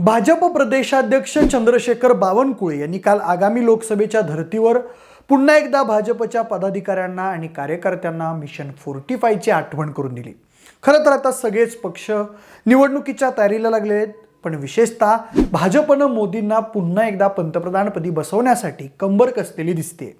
भाजप प्रदेशाध्यक्ष चंद्रशेखर बावनकुळे यांनी काल आगामी लोकसभेच्या धर्तीवर पुन्हा एकदा भाजपच्या पदाधिकाऱ्यांना आणि कार्यकर्त्यांना मिशन फोर्टीफायची आठवण करून दिली. खरं तर आता सगळेच पक्ष निवडणुकीच्या तयारीला लागले आहेत पण विशेषतः भाजपनं मोदींना पुन्हा एकदा पंतप्रधानपदी बसवण्यासाठी कंबर कसलेली दिसते.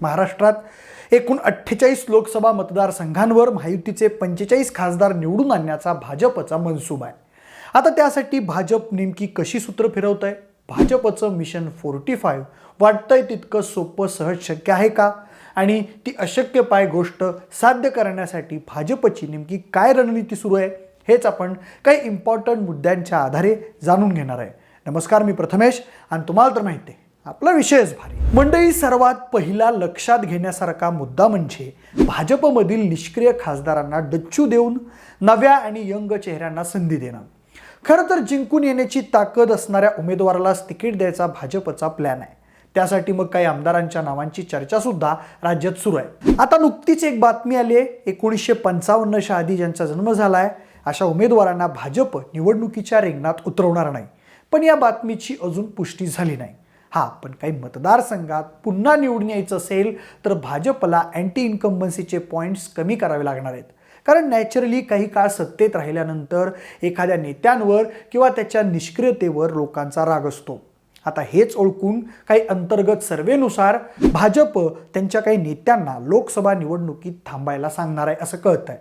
महाराष्ट्रात एकूण अठ्ठेचाळीस लोकसभा मतदारसंघांवर महायुतीचे पंचेचाळीस खासदार निवडून आणण्याचा भाजपचा मनसूब आहे. आता त्यासाठी भाजप नेमकी कशी सूत्र फिरवत आहे भाजपचं मिशन फोर्टी फाईव्ह वाटतंय तितकं सोपं सहज शक्य आहे का? आणि ती अशक्य पाय गोष्ट साध्य करण्यासाठी भाजपची नेमकी काय रणनीती सुरू आहे? हेच आपण काही इम्पॉर्टंट मुद्द्यांच्या आधारे जाणून घेणार आहे. नमस्कार मी प्रथमेश आणि तुम्हाला तर माहिती आहे आपला विषयच भारी. मंडळी सर्वात पहिला लक्षात घेण्यासारखा मुद्दा म्हणजे भाजपमधील निष्क्रिय खासदारांना डच्चू देऊन नव्या आणि यंग चेहऱ्यांना संधी देणं. खरं तर जिंकून येण्याची ताकद असणाऱ्या उमेदवारालाच तिकीट द्यायचा भाजपचा प्लॅन आहे. त्यासाठी मग काही आमदारांच्या नावांची चर्चा सुद्धा राज्यात सुरू आहे. आता नुकतीच एक बातमी आली आहे. एकोणीसशे पंचावन्न आधी ज्यांचा जन्म झाला आहे अशा उमेदवारांना भाजप निवडणुकीच्या रिंगणात उतरवणार नाही. पण या बातमीची अजून पुष्टी झाली नाही. हा पण काही मतदारसंघात पुन्हा निवडून यायचं असेल तर भाजपला अँटी इन्कम्बन्सीचे पॉईंट्स कमी करावे लागणार आहेत. कारण नॅचरली काही काळ सत्तेत राहिल्यानंतर एखाद्या नेत्यांवर किंवा त्याच्या निष्क्रियतेवर लोकांचा राग असतो. आता हेच ओळखून काही अंतर्गत सर्वेनुसार भाजप त्यांच्या काही नेत्यांना लोकसभा निवडणुकीत थांबायला सांगणार आहे असं कळत आहे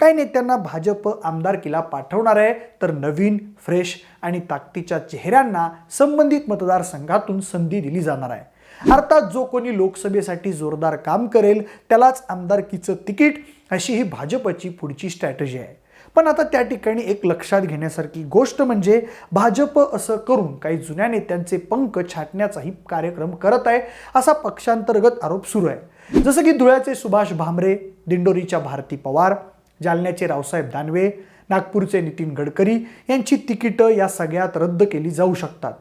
काही नेत्यांना भाजप आमदारकीला पाठवणार आहे तर नवीन फ्रेश आणि ताकदीच्या चेहऱ्यांना संबंधित मतदारसंघातून संधी दिली जाणार आहे. अर्थात जो कोणी लोकसभेसाठी जोरदार काम करेल त्यालाच आमदारकीचं तिकीट अशी ही भाजपची पुढची स्ट्रॅटजी आहे. पण आता त्या ठिकाणी एक लक्षात घेण्यासारखी गोष्ट म्हणजे भाजप असं करून काही जुन्या नेत्यांचे पंख छाटण्याचाही कार्यक्रम करत आहे असा पक्षांतर्गत आरोप सुरू आहे. जसं की धुळ्याचे सुभाष भामरे दिंडोरीच्या भारती पवार जालन्याचे रावसाहेब दानवे नागपूरचे नितीन गडकरी यांची तिकीटं या सगळ्यात रद्द केली जाऊ शकतात.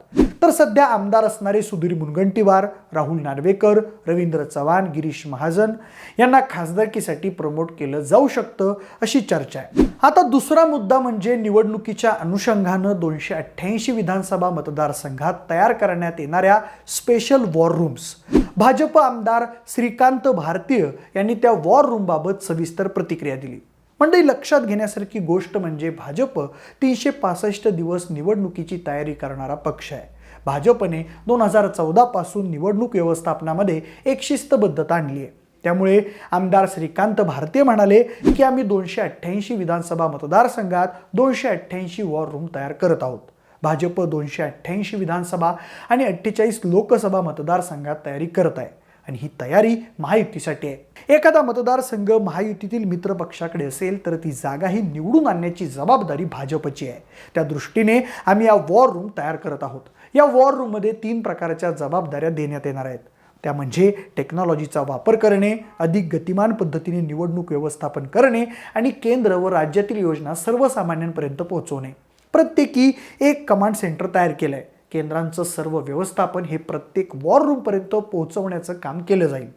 तर सध्या आमदार असणारे सुधीर मुनगंटीवार राहुल नार्वेकर रवींद्र चव्हाण गिरीश महाजन यांना खासदारकीसाठी प्रमोट केलं जाऊ शकतं अशी चर्चा आहे. आता दुसरा मुद्दा म्हणजे निवडणुकीच्या अनुषंगानं दोनशे अठ्ठ्याऐंशी विधानसभा मतदारसंघात तयार करण्यात येणाऱ्या स्पेशल वॉर रूम्स भाजप आमदार श्रीकांत भारतीय यांनी त्या वॉर रूमबाबत सविस्तर प्रतिक्रिया दिली. मंडळी लक्षात घेण्यासारखी गोष्ट म्हणजे भाजप तीनशे पासष्ट दिवस निवडणुकीची तयारी करणारा पक्ष आहे. भाजपने दोन हजार चौदापासून निवडणूक व्यवस्थापनामध्ये एक शिस्तबद्धता आणली आहे. त्यामुळे आमदार श्रीकांत भारतीय म्हणाले की आम्ही दोनशे अठ्ठ्याऐंशी विधानसभा मतदारसंघात दोनशे अठ्ठ्याऐंशी वॉर रूम तयार करत आहोत. भाजप दोनशे अठ्ठ्याऐंशी विधानसभा आणि अठ्ठेचाळीस लोकसभा मतदारसंघात तयारी करत आहे आणि ही तयारी महायुतीसाठी आहे. एखादा मतदारसंघ महायुतीतील मित्र पक्षाकडे असेल तर ती जागा ही निवडून आणण्याची जबाबदारी भाजपची आहे. त्या दृष्टीने आम्ही या वॉर रूम तयार करत आहोत. या वॉर रूममध्ये तीन प्रकारच्या जबाबदाऱ्या देण्यात येणार आहेत. त्या म्हणजे टेक्नॉलॉजीचा वापर करणे अधिक गतिमान पद्धतीने निवडणूक व्यवस्थापन करणे आणि केंद्र व राज्यातील योजना सर्वसामान्यांपर्यंत पोहोचवणे. प्रत्येकी एक कमांड सेंटर तयार केलं आहे केंद्रांचं सर्व व्यवस्थापन हे प्रत्येक वॉर रूमपर्यंत पोहोचवण्याचं काम केलं जाईल.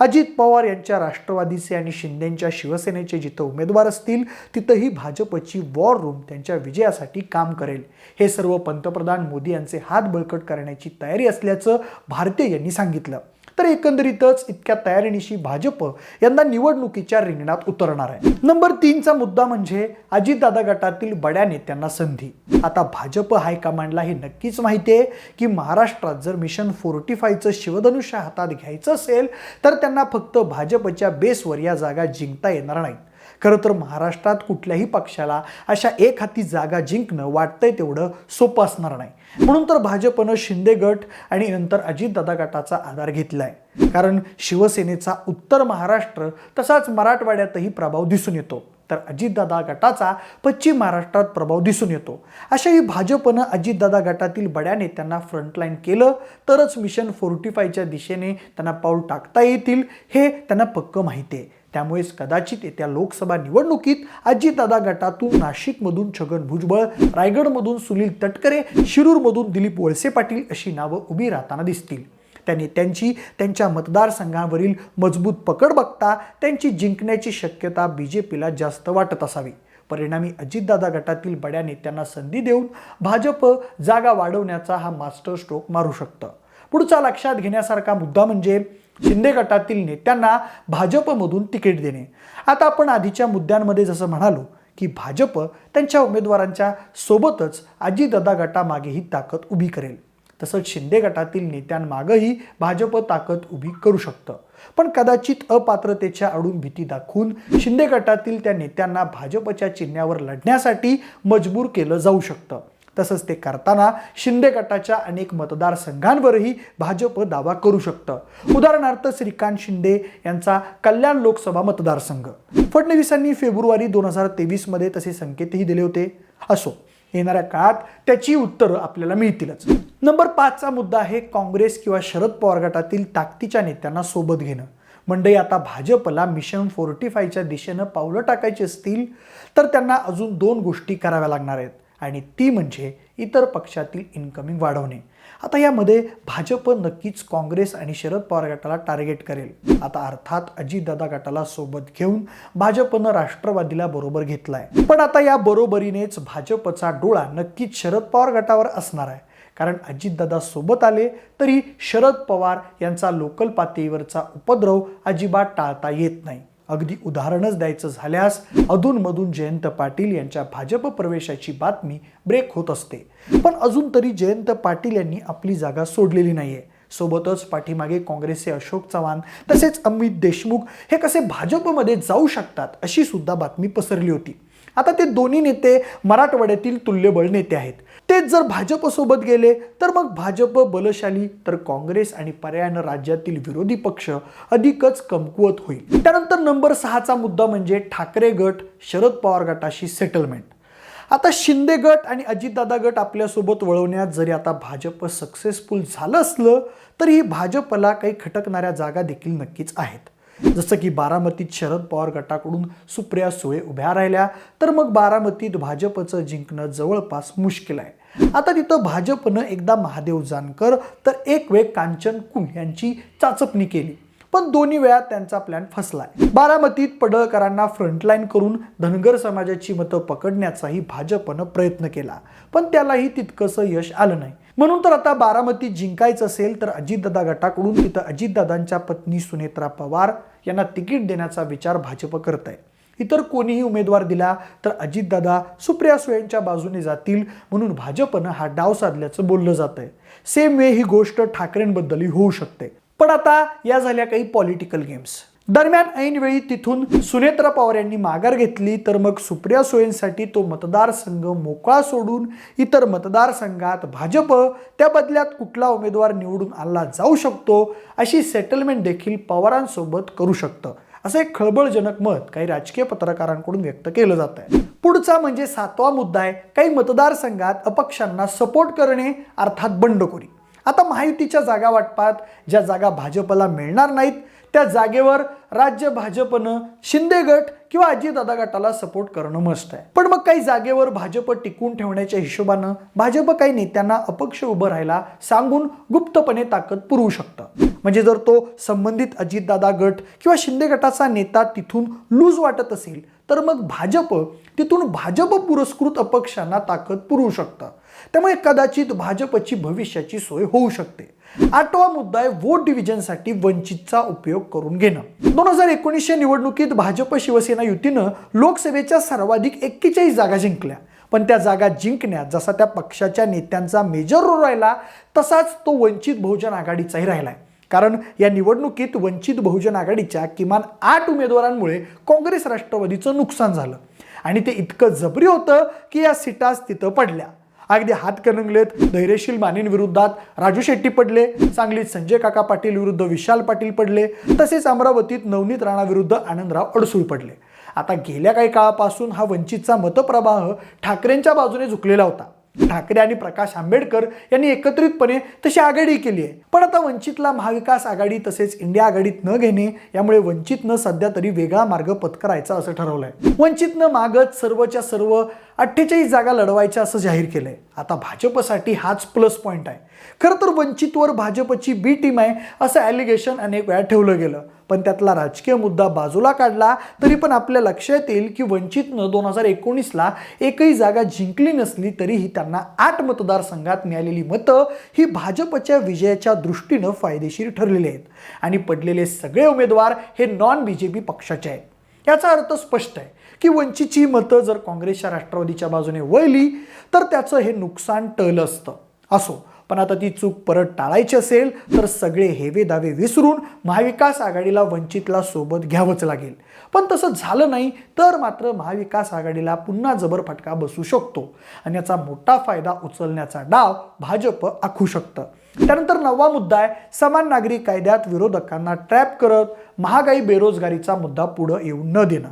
अजित पवार यांच्या राष्ट्रवादीचे आणि शिंदेंच्या शिवसेनेचे जिथं उमेदवार असतील तिथंही भाजपची वॉर रूम त्यांच्या विजयासाठी काम करेल. हे सर्व पंतप्रधान मोदी यांचे हात बळकट करण्याची तयारी असल्याचं भारतीय यांनी सांगितलं. तर एकंदरीतच इतक्या तयारीनिशी भाजप यंदा निवडणुकीच्या रिंगणात उतरणार आहे. नंबर तीनचा मुद्दा म्हणजे अजितदादा गटातील बड्या नेत्यांना संधी. आता भाजप हायकमांडला हे नक्कीच माहिती आहे की महाराष्ट्रात जर मिशन फोर्टी फायचं शिवधनुष्य हातात घ्यायचं असेल तर त्यांना फक्त भाजपच्या बेसवर या जागा जिंकता येणार नाहीत. खरं तर महाराष्ट्रात कुठल्याही पक्षाला अशा एक हाती जागा जिंकणं वाटतंय तेवढं सोपं असणार नाही. म्हणून तर भाजपनं शिंदे गट आणि नंतर अजितदादा गटाचा आधार घेतलाय. कारण शिवसेनेचा उत्तर महाराष्ट्र तसाच मराठवाड्यातही प्रभाव दिसून येतो. तर अजितदादा गटाचा पश्चिम महाराष्ट्रात प्रभाव दिसून येतो. अशाही भाजपनं अजितदादा गटातील बड्या नेत्यांना फ्रंटलाईन केलं तरच मिशन फोर्टी फायच्या दिशेने त्यांना पाऊल टाकता येतील हे त्यांना पक्क माहिती आहे. त्यामुळेच कदाचित येत्या लोकसभा निवडणुकीत अजितदादा गटातून नाशिकमधून छगन भुजबळ रायगडमधून सुनील तटकरे शिरूरमधून दिलीप वळसे पाटील अशी नावं उभी राहताना दिसतील. त्या नेत्यांची त्यांच्या मतदारसंघावरील मजबूत पकड बघता त्यांची जिंकण्याची शक्यता बी जे पीला जास्त वाटत असावी. परिणामी अजितदादा गटातील बड्या नेत्यांना संधी देऊन भाजप जागा वाढवण्याचा हा मास्टर स्ट्रोक मारू शकतं. पुढचा लक्षात घेण्यासारखा मुद्दा म्हणजे शिंदे गटातील नेत्यांना भाजपमधून तिकीट देणे. आता आपण आधीच्या मुद्द्यांमध्ये जसं म्हणालो की भाजप त्यांच्या उमेदवारांच्या सोबतच अजितदादा गटामागेही ताकद उभी करेल. तसंच शिंदे गटातील नेत्यांमागही भाजप ताकद उभी करू शकतं. पण कदाचित अपात्रतेच्या आडून भीती दाखवून शिंदे गटातील त्या नेत्यांना भाजपच्या चिन्हावर लढण्यासाठी मजबूर केलं जाऊ शकतं. तसंच ते करताना शिंदे गटाच्या अनेक मतदारसंघांवरही भाजप दावा करू शकतं. उदाहरणार्थ श्रीकांत शिंदे यांचा कल्याण लोकसभा मतदारसंघ. फडणवीसांनी फेब्रुवारी दोन हजार तेवीसमध्ये तसे संकेतही दिले होते. असो येणाऱ्या काळात त्याची उत्तरं आपल्याला मिळतीलच. नंबर पाचचा मुद्दा आहे काँग्रेस किंवा शरद पवार गटातील ताकदीच्या नेत्यांना सोबत घेणं. मंडई आता भाजपला मिशन फोर्टी फायच्या दिशेनं पावलं टाकायची असतील तर त्यांना अजून दोन गोष्टी कराव्या लागणार आहेत. आणि ती म्हणजे इतर पक्षातील इन्कमिंग वाढवणे. आता यामध्ये भाजप नक्कीच काँग्रेस आणि शरद पवार गटाला टार्गेट करेल. आता अर्थात अजितदादा गटाला सोबत घेऊन भाजपनं राष्ट्रवादीला बरोबर घेतलाय. पण आता या बरोबरीनेच भाजपचा डोळा नक्कीच शरद पवार गटावर असणार आहे. कारण अजितदादा सोबत आले तरी शरद पवार यांचा लोकल पातळीवरचा उपद्रव अजिबात टाळता येत नाही. अगदी उदाहरणच द्यायचं झाल्यास अधूनमधून जयंत पाटील यांच्या भाजप प्रवेशाची बातमी ब्रेक होत असते. पण अजून तरी जयंत पाटील यांनी आपली जागा सोडलेली नाहीये. सोबतच पाठीमागे काँग्रेसचे अशोक चव्हाण तसेच अमित देशमुख हे कसे भाजपमध्ये जाऊ शकतात अशी सुद्धा बातमी पसरली होती. आता ते दोन्ही नेते मराठवाड्यातील तुल्यबळ नेते आहेत. तेच जर भाजपसोबत गेले तर मग भाजप बलशाली तर काँग्रेस आणि पर्यायानं राज्यातील विरोधी पक्ष अधिकच कमकुवत होईल. त्यानंतर नंबर सहाचा मुद्दा म्हणजे ठाकरे गट शरद पवार गटाशी सेटलमेंट आता शिंदे गट आणि अजितदादा गट आपल्यासोबत वळवण्यात जरी आता भाजप सक्सेसफुल झालं असलं तरी भाजपला काही खटकणाऱ्या जागा देखील नक्कीच आहेत. जसं की बारामतीत शरद पवार गटाकडून सुप्रिया सुळे उभ्या राहिल्या तर मग बारामतीत भाजपचं जिंकणं जवळपास मुश्किल आहे. आता तिथं भाजपनं एकदा महादेव जानकर तर एक वेळ कांचन कुंभ यांची चाचपणी केली. पण दोन्ही वेळा त्यांचा प्लॅन फसलाय. बारामतीत पडळकरांना फ्रंटलाईन करून धनगर समाजाची मतं पकडण्याचाही भाजपनं प्रयत्न केला. पण त्यालाही तितकंसं यश आलं नाही. म्हणून तर आता बारामती जिंकायचं असेल तर अजितदादा गटाकडून तिथं अजितदादांच्या पत्नी सुनेत्रा पवार यांना तिकीट देण्याचा विचार भाजप करत आहे इतर कोणीही उमेदवार दिला तर अजितदादा सुप्रिया सुळेंच्या बाजूने जातील म्हणून भाजपनं हा डाव साधल्याचं बोललं जात आहे सेम वे ही गोष्ट ठाकरेंबद्दलही होऊ शकते. पण आता या झाल्या काही पॉलिटिकल गेम्स दरम्यान ऐनवेळी तिथून सुनेत्रा पवार यांनी माघार घेतली तर मग सुप्रिया सुळेंसाठी तो मतदारसंघ मोकळा सोडून इतर मतदारसंघात भाजप त्या बदल्यात कुठला उमेदवार निवडून आणला जाऊ शकतो अशी सेटलमेंट देखील पवारांसोबत करू शकतं. असं एक खळबळजनक मत काही राजकीय पत्रकारांकडून व्यक्त केलं जात आहे पुढचा म्हणजे सातवा मुद्दा आहे काही मतदारसंघात अपक्षांना सपोर्ट करणे अर्थात बंडखोरी. आता महायुतीच्या जागा वाटपात ज्या जागा भाजपला मिळणार नाहीत त्या जागेवर राज्य भाजपनं शिंदे गट किंवा अजितदादा गटाला सपोर्ट करणं मस्त आहे. पण मग काही जागेवर भाजप टिकून ठेवण्याच्या हिशोबानं भाजप काही नेत्यांना अपक्ष उभं राहायला सांगून गुप्तपणे ताकद पुरवू शकतं. म्हणजे जर तो संबंधित अजितदादा गट किंवा शिंदे गटाचा नेता तिथून लूज वाटत असेल तर मग भाजप तिथून भाजप पुरस्कृत अपक्षांना ताकद पुरवू शकतं. त्यामुळे कदाचित भाजपची भविष्याची सोय होऊ शकते. आठवा मुद्दा आहे वोट डिव्हिजनसाठी वंचितचा उपयोग करून घेणं. दोन हजार एकोणीसच्या निवडणुकीत भाजप शिवसेना युतीनं लोकसभेच्या सर्वाधिक एक्केचाळीस जागा जिंकल्या. पण त्या जागा जिंकण्यात जसा त्या पक्षाच्या नेत्यांचा मेजर रोल राहिला तसाच तो वंचित बहुजन आघाडीचाही राहिलाय. कारण या निवडणुकीत वंचित बहुजन आघाडीच्या किमान आठ उमेदवारांमुळे काँग्रेस राष्ट्रवादीचं नुकसान झालं. आणि ते इतकं जबरी होतं की या सीटाच तिथं पडल्या. अगदी हात कणंगलेत धैर्यशील मानेंविरोधात राजू शेट्टी पडले सांगलीत संजय काका पाटील विरुद्ध विशाल पाटील पडले तसेच अमरावतीत नवनीत राणाविरुद्ध आनंदराव अडसूळ पडले. आता गेल्या काही काळापासून हा वंचितचा मतप्रवाह ठाकरेंच्या बाजूने झुकलेला होता. ठाकरे आणि प्रकाश आंबेडकर यांनी एकत्रितपणे तशी आघाडी केली आहे. पण आता वंचितला महाविकास आघाडी तसेच इंडिया आघाडीत न घेणे यामुळे वंचितनं सध्या तरी वेगळा मार्ग पत्करायचा असं ठरवलंय. वंचितनं मागत सर्वच्या सर्व अठ्ठेचाळीस जागा लढवायच्या असं जाहीर केलंय. आता भाजपसाठी हाच प्लस पॉईंट आहे. खरं तर वंचितवर भाजपची बी टीम आहे असं ॲलिगेशन अनेक वेळा ठेवलं गेलं. पण त्यातला राजकीय मुद्दा बाजूला काढला तरी पण आपल्या लक्षात येईल की वंचितनं दोन हजार एकोणीसला एकही जागा जिंकली नसली तरीही त्यांना आठ मतदारसंघात मिळालेली मतं ही भाजपच्या विजयाच्या दृष्टीनं फायदेशीर ठरलेली आहेत. आणि पडलेले सगळे उमेदवार हे नॉन बी जे पी पक्षाचे आहेत. याचा अर्थ स्पष्ट आहे की वंचितची मतं जर काँग्रेसच्या राष्ट्रवादीच्या बाजूने वळली तर त्याचं हे नुकसान टळलं असतं. असो पण आता ती चूक परत टाळायची असेल तर सगळे हेवे दावे विसरून महाविकास आघाडीला वंचितला सोबत घ्यावंच लागेल. पण तसं झालं नाही तर मात्र महाविकास आघाडीला पुन्हा जबर फटका बसू शकतो. आणि याचा मोठा फायदा उचलण्याचा डाव भाजप आखू शकतं. त्यानंतर नववा मुद्दा आहे समान नागरी कायद्यात विरोधकांना ट्रॅप करत महागाई बेरोजगारीचा मुद्दा पुढं येऊ न देणं.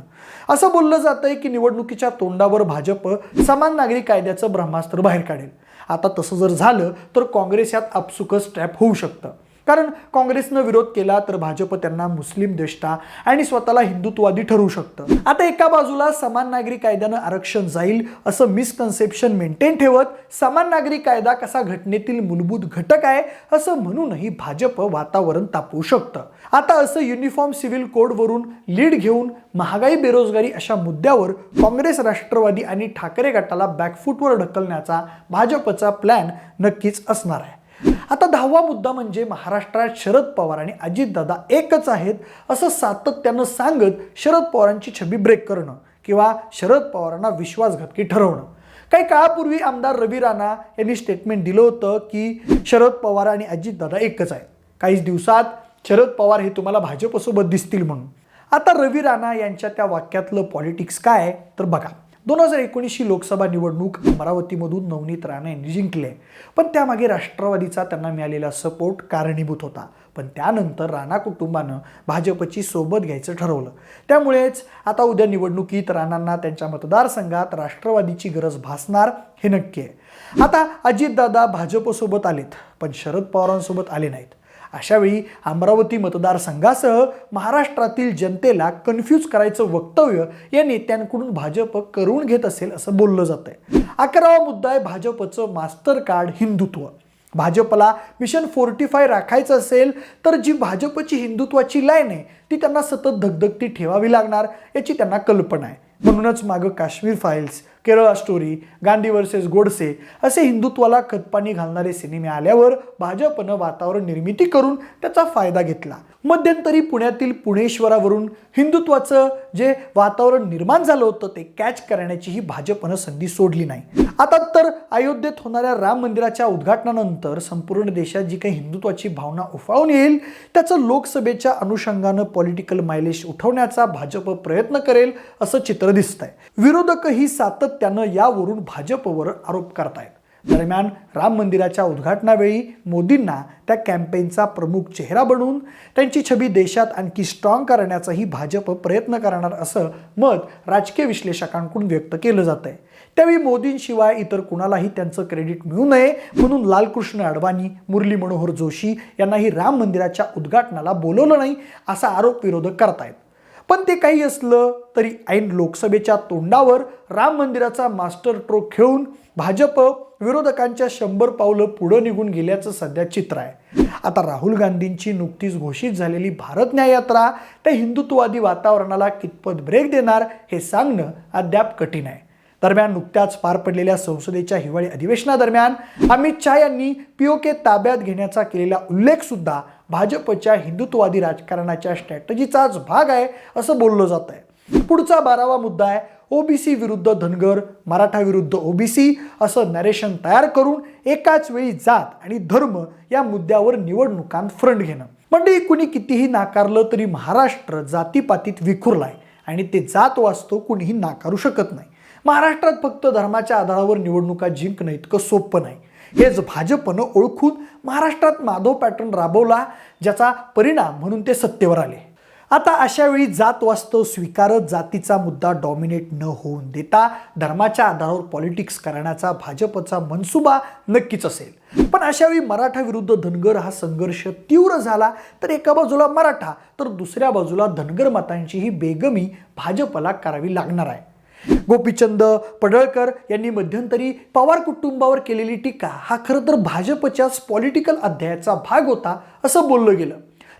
असं बोललं जातंय की निवडणुकीच्या तोंडावर भाजप समान नागरी कायद्याचं ब्रह्मास्त्र बाहेर काढेल. आता तसं जर झालं तर काँग्रेस यात आपसुकच ट्रॅप होऊ शकतं. कारण काँग्रेसनं विरोध केला तर भाजप त्यांना मुस्लिम देष्टा आणि स्वतःला हिंदुत्ववादी ठरवू शकतं. आता एका बाजूला समान नागरी कायद्यानं आरक्षण जाईल असं मिसकन्सेप्शन मेंटेन ठेवत समान नागरी कायदा कसा घटनेतील मूलभूत घटक आहे असं म्हणूनही भाजप वातावरण तापवू शकतं. आता असं युनिफॉर्म सिव्हिल कोडवरून लीड घेऊन महागाई बेरोजगारी अशा मुद्द्यावर काँग्रेस राष्ट्रवादी आणि ठाकरे गटाला बॅकफूटवर ढकलण्याचा भाजपचा प्लॅन नक्कीच असणार आहे. आता दहावा मुद्दा म्हणजे महाराष्ट्रात शरद पवार आणि अजितदादा एकच आहेत असं सातत्यानं सांगत शरद पवारांची छबी ब्रेक करणं किंवा शरद पवारांना विश्वासघातकी ठरवणं. काही काळापूर्वी आमदार रवी राणा यांनी स्टेटमेंट दिलं होतं की शरद पवार आणि अजितदादा एकच आहेत. काहीच दिवसात शरद पवार हे तुम्हाला भाजपसोबत दिसतील म्हणून. आता रवी राणा यांच्या त्या वाक्यातलं पॉलिटिक्स काय आहे तर बघा. दोन हजार एकोणीसची लोकसभा निवडणूक अमरावतीमधून नवनीत राणा यांनी जिंकले. पण त्यामागे राष्ट्रवादीचा त्यांना मिळालेला सपोर्ट कारणीभूत होता. पण त्यानंतर राणा कुटुंबानं भाजपची सोबत घ्यायचं ठरवलं. त्यामुळेच आता उद्या निवडणुकीत राणांना त्यांच्या मतदारसंघात राष्ट्रवादीची गरज भासणार हे नक्की आहे. आता अजितदादा भाजपसोबत आलेत पण शरद पवारांसोबत आले नाहीत. अशावेळी अमरावती मतदारसंघासह महाराष्ट्रातील जनतेला कन्फ्यूज करायचं वक्तव्य या नेत्यांकडून भाजप करून घेत असेल असं बोललं जात आहे अकरावा मुद्दा आहे भाजपचं मास्टर कार्ड हिंदुत्व. भाजपला मिशन फोर्टी फाय राखायचं असेल तर जी भाजपची हिंदुत्वाची लाईन आहे ती त्यांना सतत धगधगती ठेवावी लागणार याची त्यांना कल्पना आहे. म्हणूनच मागं Kashmir files Kerala story Gandhi versus Godse असे हिंदुत्वाला खतपाणी घालणारे सिनेमे आल्यावर भाजपनं वातावरण निर्मिती करून त्याचा फायदा घेतला. मध्यंतरी पुण्यातील पुणेश्वरावरून हिंदुत्वाचं जे वातावरण निर्माण झालं होतं ते कॅच करण्याचीही भाजपनं संधी सोडली नाही. आता तर अयोध्येत होणाऱ्या राम मंदिराच्या उद्घाटनानंतर संपूर्ण देशात जी काही हिंदुत्वाची भावना उफाळून येईल त्याचं लोकसभेच्या अनुषंगानं पॉलिटिकल मायलेज उठवण्याचा भाजप प्रयत्न करेल असं चित्र दिसतंय. विरोधकही सातत्यानं यावरून भाजपवर आरोप करतायत. दरम्यान राम मंदिराच्या उद्घाटनावेळी मोदींना त्या कॅम्पेनचा प्रमुख चेहरा बनवून त्यांची छबी देशात आणखी स्ट्रॉंग करण्याचाही भाजप प्रयत्न करणार असं मत राजकीय विश्लेषकांकडून व्यक्त केलं जात आहे त्यावेळी मोदींशिवाय इतर कुणालाही त्यांचं क्रेडिट मिळू नये म्हणून लालकृष्ण अडवाणी मुरली मनोहर जोशी यांनाही राम मंदिराच्या उद्घाटनाला बोलवलं नाही असा आरोप विरोधक करतायत. पण ते काही असलं तरी ऐन लोकसभेच्या तोंडावर राम मंदिराचा मास्टर ट्रोक खेळून भाजप विरोधकांच्या शंभर पावलं पुढं निघून गेल्याचं सध्या चित्र आहे. आता राहुल गांधींची नुकतीच घोषित झालेली भारत न्याय यात्रा त्या हिंदुत्ववादी वातावरणाला कितपत ब्रेक देणार हे सांगणं अद्याप कठीण आहे. दरम्यान नुकत्याच पार पडलेल्या संसदेच्या हिवाळी अधिवेशनादरम्यान अमित शहा यांनी पीओके ताब्यात घेण्याचा केलेला उल्लेख सुद्धा भाजपच्या हिंदुत्ववादी राजकारणाच्या स्ट्रॅटजीचाच भाग आहे असं बोललं जात आहे. पुढचा बारावा मुद्दा आहे ओबीसी विरुद्ध धनगर मराठा विरुद्ध ओबीसी असं नॅरेशन तयार करून एकाच वेळी जात आणि धर्म या मुद्द्यावर निवडणुकांत फ्रंट घेणं. म्हणजे कुणी कितीही नाकारलं तरी महाराष्ट्र जातीपातीत विखुरलाय आणि ते जात वाचतो कुणीही नाकारू शकत नाही. महाराष्ट्रात फक्त धर्माच्या आधारावर निवडणुका जिंकणं इतकं सोपं नाही. हेच भाजपनं ओळखून महाराष्ट्रात माधव पॅटर्न राबवला ज्याचा परिणाम म्हणून ते सत्तेवर आले. आता अशा वेळी जात वास्तव स्वीकारत जातीचा मुद्दा डॉमिनेट न होऊन देता धर्माच्या आधारावर पॉलिटिक्स करण्याचा भाजपचा मनसुबा नक्कीच असेल. पण अशावेळी मराठा विरुद्ध धनगर हा संघर्ष तीव्र झाला तर एका बाजूला मराठा तर दुसऱ्या बाजूला धनगर मतांची ही बेगमी भाजपला करावी लागणार आहे. गोपीचंद पडळकर यांनी मध्यंतरी पवार कुटुंबावर केलेली टीका हा खरं तर भाजपच्याच पॉलिटिकल अध्यायाचा भाग होता असं बोललं गेलं.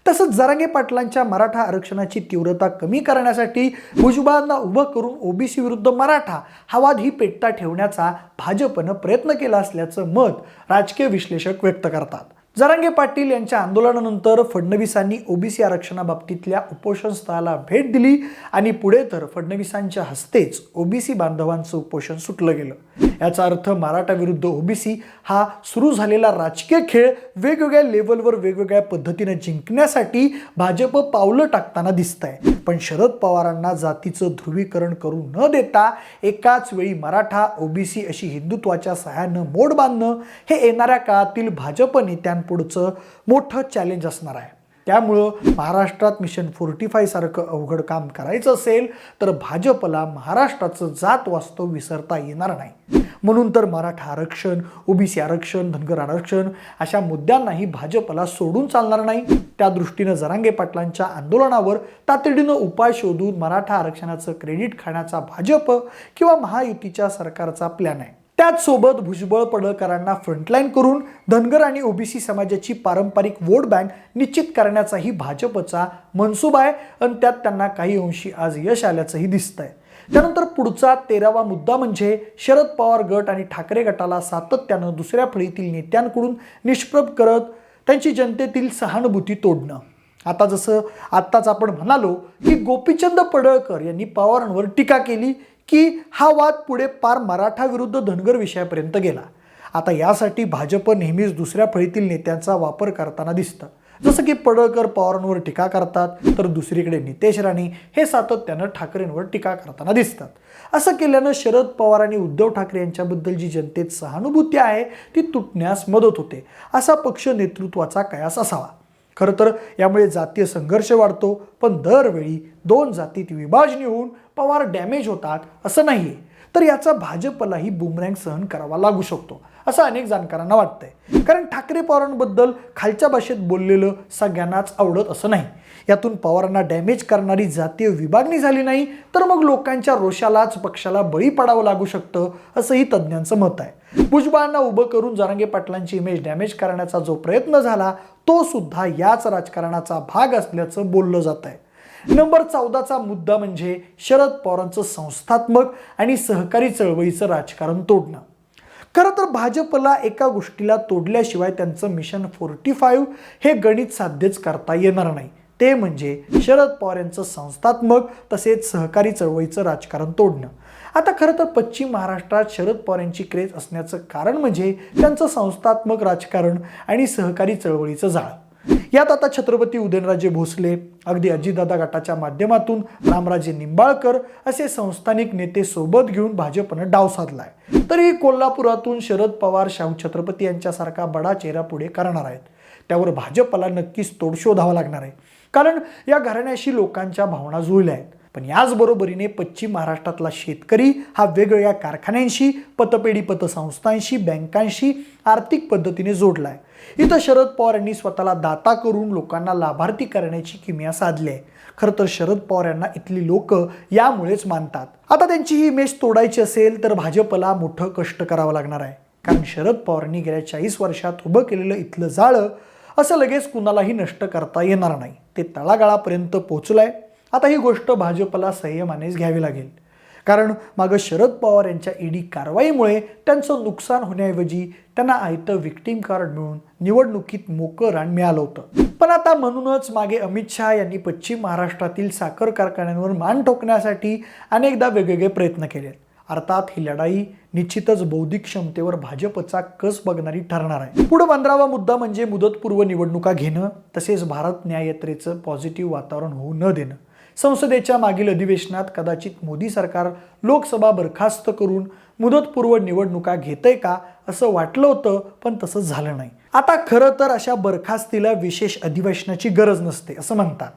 तसंच जरांगे पाटलांच्या मराठा आरक्षणाची तीव्रता कमी करण्यासाठी भुजबळांना उभं करून ओबीसी विरुद्ध मराठा हा वाद ही पेटता ठेवण्याचा भाजपनं प्रयत्न केला असल्याचं मत राजकीय विश्लेषक व्यक्त करतात. जरांगे पाटील यांच्या आंदोलनानंतर फडणवीसांनी ओबीसी आरक्षणाबाबतीतल्या उपोषण स्थळाला भेट दिली आणि पुढे तर फडणवीसांच्या हस्तेच ओबीसी बांधवांचं उपोषण सुटलं गेलं. याचा अर्थ मराठा विरुद्ध ओबीसी हा सुरू झालेला राजकीय खेळ वेगवेगळ्या लेवलवर वेगवेगळ्या पद्धतीने जिंकण्यासाठी भाजप पावलं टाकताना दिसत आहे पण शरद पवारांना जातीचं ध्रुवीकरण करू न देता एकाच वेळी मराठा ओबीसी अशी हिंदुत्वाच्या सहाय्यानं मोड बांधणं हे येणाऱ्या काळातील भाजप पुढचं मोठं चॅलेंज असणार आहे. त्यामुळं महाराष्ट्रात मिशन फोर्टी फाय सारखं अवघड काम करायचं असेल तर भाजपला महाराष्ट्राचं जात वास्तव विसरता येणार नाही. म्हणून तर मराठा आरक्षण ओबीसी आरक्षण धनगर आरक्षण अशा मुद्द्यांनाही भाजपला सोडून चालणार नाही. त्या दृष्टीनं जरांगे पाटलांच्या आंदोलनावर तातडीनं उपाय शोधून मराठा आरक्षणाचं क्रेडिट खाण्याचा भाजप किंवा महायुतीच्या सरकारचा प्लॅन आहे. त्याचसोबत भुजबळ पडळकरांना फ्रंटलाईन करून धनगर आणि ओबीसी समाजाची पारंपरिक वोट बँक निश्चित करण्याचाही भाजपचा मनसुबा आहे आणि त्यात त्यांना काही अंशी आज यश आल्याचंही दिसतंय. त्यानंतर पुढचा तेरावा मुद्दा म्हणजे शरद पवार गट आणि ठाकरे गटाला सातत्यानं दुसऱ्या फळीतील नेत्यांकडून निष्प्रभ करत त्यांची जनतेतील सहानुभूती तोडणं. आता जसं आत्ताच आपण म्हणालो की गोपीचंद पडळकर यांनी पवारांवर टीका केली की हा वाद पुढे पार मराठा विरुद्ध धनगर विषयापर्यंत गेला. आता यासाठी भाजप नेहमीच दुसऱ्या फळीतील नेत्यांचा वापर करताना दिसतं. जसं की पडळकर पवारांवर टीका करतात तर दुसरीकडे नितेश राणे हे सातत्यानं ठाकरेंवर टीका करताना दिसतात. असं केल्यानं शरद पवार आणि उद्धव ठाकरे यांच्याबद्दल जी जनतेत सहानुभूती आहे ती तुटण्यास मदत होते असा पक्ष नेतृत्वाचा कयास असावा. खरं तर यामुळे जातीय संघर्ष वाढतो पण दरवेळी दोन जातीत विभाजनी होऊन पवार डॅमेज होतात असं नाही तर याचा भाजपलाही बुमरँग सहन करावा लागू शकतो असं अनेक जाणकारांना वाटतंय. कारण ठाकरे पवारांबद्दल खालच्या भाषेत बोललेलं सगळ्यांनाच आवडत असं नाही. यातून पवारांना डॅमेज करणारी जातीय विभागणी झाली नाही तर मग लोकांच्या रोषालाच पक्षाला बळी पडावं लागू शकतं असंही तज्ज्ञांचं मत आहे. भुजबळांना उभं करून जरांगे पाटलांची इमेज डॅमेज करण्याचा जो प्रयत्न झाला तो सुद्धा याच राजकारणाचा भाग असल्याचं बोललं जात आहे. नंबर चौदाचा मुद्दा म्हणजे शरद पवारांचं संस्थात्मक आणि सहकारी चळवळीचं राजकारण तोडणं. खरं तर भाजपला एका गोष्टीला तोडल्याशिवाय त्यांचं मिशन फोर्टी फाईव्ह हे गणित साध्यच करता येणार नाही. ते म्हणजे शरद पवार यांचं संस्थात्मक तसेच सहकारी चळवळीचं राजकारण तोडणं. आता खरं तर पश्चिम महाराष्ट्रात शरद पवार यांची क्रेज असण्याचं कारण म्हणजे त्यांचं संस्थात्मक राजकारण आणि सहकारी चळवळीचं जाळ. यात आता छत्रपती उदयनराजे भोसले अगदी अजितदादा गटाच्या माध्यमातून रामराजे निंबाळकर असे संस्थानिक नेते सोबत घेऊन भाजपनं डाव साधलाय. तरी कोल्हापुरातून शरद पवार शाहू छत्रपती यांच्यासारखा बडा चेहरा पुढे करणार आहेत. त्यावर भाजपला नक्कीच तोड शोधावा लागणार आहे. कारण या घराण्याशी लोकांच्या भावना जुळल्या आहेत. पण याचबरोबरीने पश्चिम महाराष्ट्रातला शेतकरी हा वेगवेगळ्या कारखान्यांशी पतपेढी पतसंस्थांशी बँकांशी आर्थिक पद्धतीने जोडला आहे. इथं शरद पवार यांनी स्वतःला दाता करून लोकांना लाभार्थी करण्याची किमया साधली आहे. खरं तर शरद पवार यांना इथली लोक यामुळेच मानतात. आता त्यांची ही इमेज तोडायची असेल तर भाजपला मोठं कष्ट करावं लागणार आहे. कारण शरद पवारांनी गेल्या चाळीस वर्षात उभं केलेलं इथलं जाळं असं लगेच कुणालाही नष्ट करता येणार नाही. ते तळागाळापर्यंत पोचलंय. आता ही गोष्ट भाजपला संयमानेच घ्यावी लागेल. कारण मागं शरद पवार यांच्या ईडी कारवाईमुळे त्यांचं नुकसान होण्याऐवजी त्यांना आयतं विक्टीम कार्ड मिळून निवडणुकीत मोकं रान मिळालं होतं. पण आता म्हणूनच मागे अमित शहा यांनी पश्चिम महाराष्ट्रातील साखर कारखान्यांवर मान ठोकण्यासाठी अनेकदा वेगवेगळे प्रयत्न केलेत. अर्थात ही लढाई निश्चितच बौद्धिक क्षमतेवर भाजपचा कस बघणारी ठरणार आहे. पुढे पंधरावा मुद्दा म्हणजे मुदतपूर्व निवडणुका घेणं तसेच भारत न्याय यात्रेचं पॉझिटिव्ह वातावरण होऊ न देणं. संसदेच्या मागील अधिवेशनात कदाचित मोदी सरकार लोकसभा बरखास्त करून मुदतपूर्व निवडणुका घेतंय का असं वाटलं होतं पण तसं झालं नाही. आता खरं तर अशा बरखास्तीला विशेष अधिवेशनाची गरज नसते असं म्हणतात.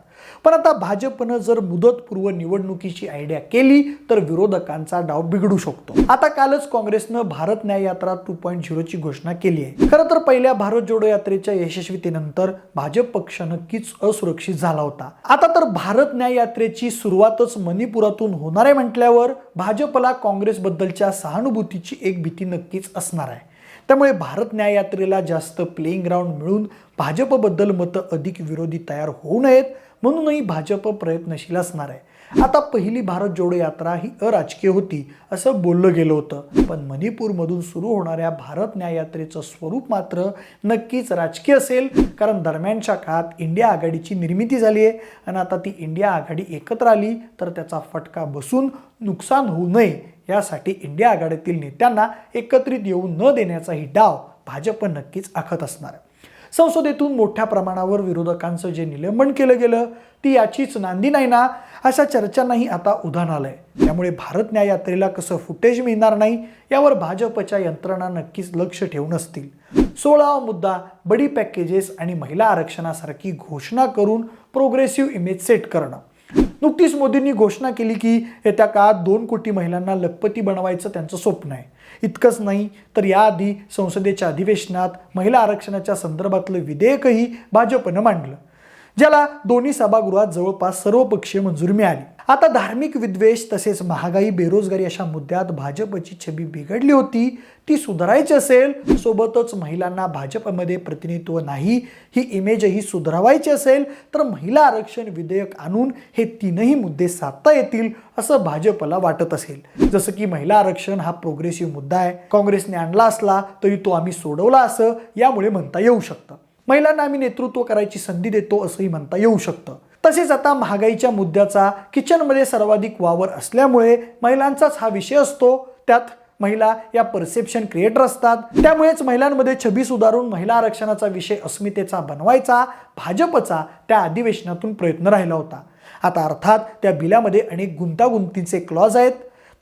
पण आता भाजपनं जर मुदतपूर्व निवडणुकीची आयडिया केली तर विरोधकांचा डाव बिघडू शकतो. आता कालच काँग्रेसनं भारत न्याय यात्रा टू पॉईंट झिरोची घोषणा केली आहे. खरं तर पहिल्या भारत जोडो यात्रेच्या यशस्वीतेनंतर भाजप पक्ष नक्कीच असुरक्षित झाला होता. आता तर भारत न्याय यात्रेची सुरुवातच मणिपुरातून होणार आहे म्हटल्यावर भाजपला काँग्रेसबद्दलच्या सहानुभूतीची एक भीती नक्कीच असणार आहे. त्यामुळे भारत न्याय यात्रेला जास्त प्लेईंग ग्राउंड मिळून भाजपबद्दल मतं अधिक विरोधी तयार होऊ नयेत. म्हणूनही भाजप प्रयत्नशील असणार आहे. आता पहिली भारत जोडो यात्रा ही अराजकीय होती असं बोललं गेलं होतं. पण मणिपूरमधून सुरू होणाऱ्या भारत न्याय यात्रेचं स्वरूप मात्र नक्कीच राजकीय असेल कारण दरम्यानच्या काळात इंडिया आघाडीची निर्मिती झाली आहे आणि आता ती इंडिया आघाडी एकत्र आली तर त्याचा फटका बसून नुकसान होऊ नये यासाठी इंडिया आघाडीतील नेत्यांना एकत्रित येऊ न देण्याचाही डाव भाजप नक्कीच आखत असणार आहे. संसदेतून मोठ्या प्रमाणावर विरोधकांचं जे निलंबन केलं गेलं ती याचीच नांदी नाही ना? अशा चर्चांनाही आता उधाण आलंय. त्यामुळे भारत न्याय यात्रेला कसं फुटेज मिळणार नाही यावर भाजपच्या यंत्रणा नक्कीच लक्ष ठेवून असतील सोळावा मुद्दा बडी पॅकेजेस आणि महिला आरक्षणासारखी घोषणा करून प्रोग्रेसिव्ह इमेज सेट करणं. नुकतीच मोदींनी घोषणा केली की येत्या काळात दोन कोटी महिलांना लखपती बनवायचं त्यांचं स्वप्न आहे. इतकंच नाही तर याआधी संसदेच्या अधिवेशनात महिला आरक्षणाच्या संदर्भातलं विधेयकही भाजपनं मांडलं. ज्याला दोन्ही सभागृहात जवळपास सर्वपक्षीय मंजुरी मिळाली. आता धार्मिक विद्वेष तसेच महागाई बेरोजगारी अशा मुद्द्यात भाजपची छबी बिघडली होती. ती सुधारायची असेल सोबतच महिलांना भाजपमध्ये प्रतिनिधित्व नाही ही इमेजही सुधारवायची असेल तर महिला आरक्षण विधेयक आणून हे तीनही मुद्दे साधता येतील असं भाजपला वाटत असेल. जसं की महिला आरक्षण हा प्रोग्रेसिव्ह मुद्दा आहे. काँग्रेसने आणला असला तरी तो आम्ही सोडवला असं यामुळे म्हणता येऊ शकतं. महिलांना आम्ही नेतृत्व करायची संधी देतो असंही म्हणता येऊ शकतं. तसेच आता महागाईच्या मुद्द्याचा किचनमध्ये सर्वाधिक वावर असल्यामुळे महिलांचाच हा विषय असतो. त्यात महिला या परसेप्शन क्रिएटर असतात. त्यामुळेच महिलांमध्ये छबी सुधारून महिला आरक्षणाचा विषय अस्मितेचा बनवायचा भाजपचा त्या अधिवेशनातून प्रयत्न राहिला होता. आता अर्थात त्या बिलामध्ये अनेक गुंतागुंतीचे क्लॉज आहेत.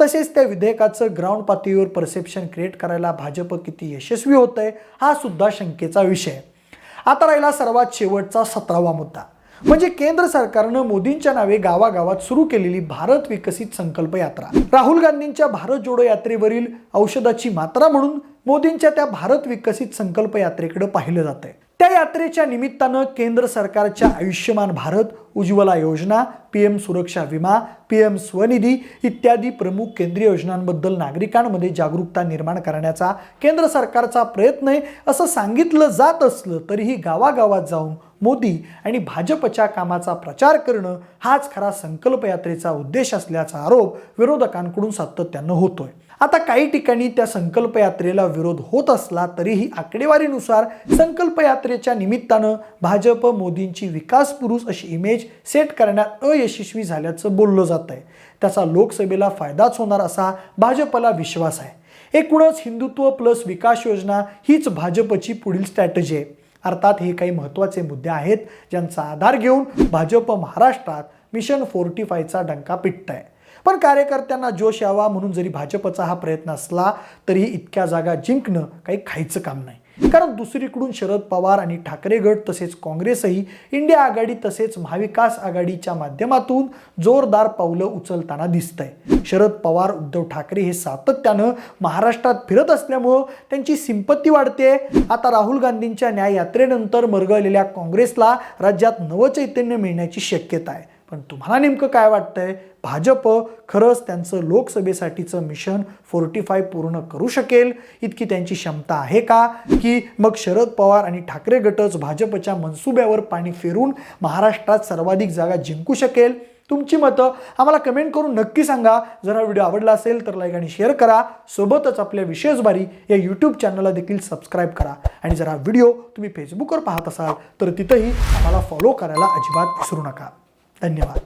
तसेच त्या विधेयकाचं ग्राउंड पातळीवर परसेप्शन क्रिएट करायला भाजप किती यशस्वी होत आहे हा सुद्धा शंकेचा विषय आहे. आता राहिला सर्वात शेवटचा सतरावा मुद्दा. म्हणजे केंद्र सरकारनं मोदींच्या नावे गावागावात सुरू केलेली भारत विकसित संकल्प यात्रा. राहुल गांधींच्या भारत जोडो यात्रेवरील औषधाची मात्रा म्हणून मोदींच्या त्या भारत विकसित संकल्प यात्रेकडे पाहिलं जात आहे त्या यात्रेच्या निमित्तानं केंद्र सरकारच्या आयुष्यमान भारत उज्ज्वला योजना पी एम सुरक्षा विमा पी एम स्वनिधी इत्यादी प्रमुख केंद्रीय योजनांबद्दल नागरिकांमध्ये जागरूकता निर्माण करण्याचा केंद्र सरकारचा प्रयत्न आहे असं सांगितलं जात असलं तरीही गावागावात जाऊन मोदी आणि भाजपच्या कामाचा प्रचार करणं हाच खरा संकल्प यात्रेचा उद्देश असल्याचा आरोप विरोधकांकडून सातत्यानं होतोय. आता काही ठिकाणी त्या संकल्पयात्रेला विरोध होत असला तरीही आकडेवारीनुसार संकल्पयात्रेच्या निमित्तानं भाजप मोदींची विकास पुरुष अशी इमेज सेट करण्यात अयशस्वी झाल्याचं बोललं जात आहे. त्याचा लोकसभेला फायदाच होणार असा भाजपला विश्वास आहे. एकूणच हिंदुत्व प्लस विकास योजना हीच भाजपची पुढील स्ट्रॅटजी आहे. अर्थात हे काही महत्त्वाचे मुद्दे आहेत ज्यांचा आधार घेऊन भाजप महाराष्ट्रात मिशन फोर्टी फायचा डंका पिटत आहे पण कार्यकर्त्यांना जोश यावा म्हणून जरी भाजपचा हा प्रयत्न असला तरीही इतक्या जागा जिंकणं काही खायचं काम नाही. कारण दुसरीकडून शरद पवार आणि ठाकरे गट तसेच काँग्रेसही इंडिया आघाडी तसेच महाविकास आघाडीच्या माध्यमातून जोरदार पावलं उचलताना दिसतंय. शरद पवार उद्धव ठाकरे हे सातत्यानं महाराष्ट्रात फिरत असल्यामुळं त्यांची सिंपत्ती वाढते आता राहुल गांधींच्या न्याय यात्रेनंतर मरगळलेल्या काँग्रेसला राज्यात नवचैतन्य मिळण्याची शक्यता आहे. पण तुम्हाला नेमकं काय वाटतंय? भाजप खरंच त्यांचं लोकसभेसाठीचं मिशन फोर्टी फाय पूर्ण करू शकेल? इतकी त्यांची क्षमता आहे का? की मग शरद पवार आणि ठाकरे गटच भाजपच्या मनसुब्यावर पाणी फेरून महाराष्ट्रात सर्वाधिक जागा जिंकू शकेल? तुमची मतं आम्हाला कमेंट करून नक्की सांगा. जर हा व्हिडिओ आवडला असेल तर लाईक आणि शेअर करा. सोबतच आपल्या विशेष बारी या यूट्यूब चॅनलला देखील सबस्क्राईब करा. आणि जर हा व्हिडिओ तुम्ही फेसबुकवर पाहत असाल तर तिथंही आम्हाला फॉलो करायला अजिबात विसरू नका. धन्यवाद.